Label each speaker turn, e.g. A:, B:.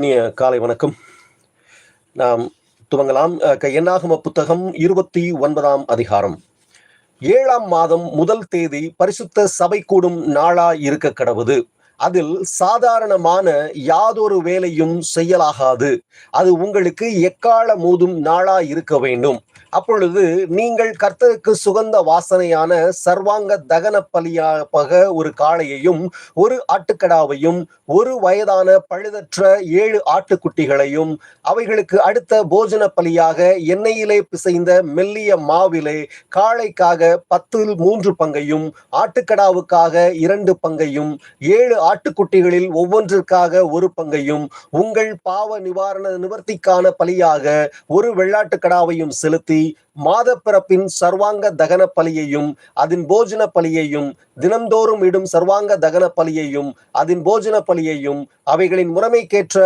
A: இனிய காலை வணக்கம். நாம் துவங்கலாம். அஹ், க- புத்தகம் இருபத்தி ஒன்பதாம் அதிகாரம். ஏழாம் மாதம் முதல் தேதி பரிசுத்த சபை கூடும் நாளா இருக்க கடவுது. அதில் சாதாரணமான யாதொரு வேலையும் செய்யலாகாது. அது உங்களுக்கு எக்கால மூதும் நாளா இருக்க வேண்டும். அப்பொழுது நீங்கள் கர்த்தருக்கு சுகந்த வாசனையான சர்வாங்க தகன பலியாக ஒரு காளையையும் ஒரு ஆட்டுக்கடாவையும் ஒரு வயதான பழுதற்ற ஏழு ஆட்டுக்குட்டிகளையும் அவைகளுக்கு அடுத்த போஜன பலியாக எண்ணெயிலே பிசைந்த மெல்லிய மாவிலே காளைக்காக பத்தில் மூன்று பங்கையும் ஆட்டுக்கடாவுக்காக இரண்டு பங்கையும் ஏழு ஆட்டுக்குட்டிகளில் ஒவ்வொன்றிற்காக ஒரு பங்கையும் உங்கள் பாவ நிவாரண நிவர்த்திக்கான பலியாக ஒரு வெள்ளாட்டுக்கடாவையும் செலுத்தி மாதப்பிறப்பின் சர்வாங்க தகன பலியையும் அதன் போஜன பலியையும் தினந்தோறும் இடும் சர்வாங்க தகன பலியையும் அதன் போஜன பலியையும் அவைகளின் முறைமைக்கேற்ற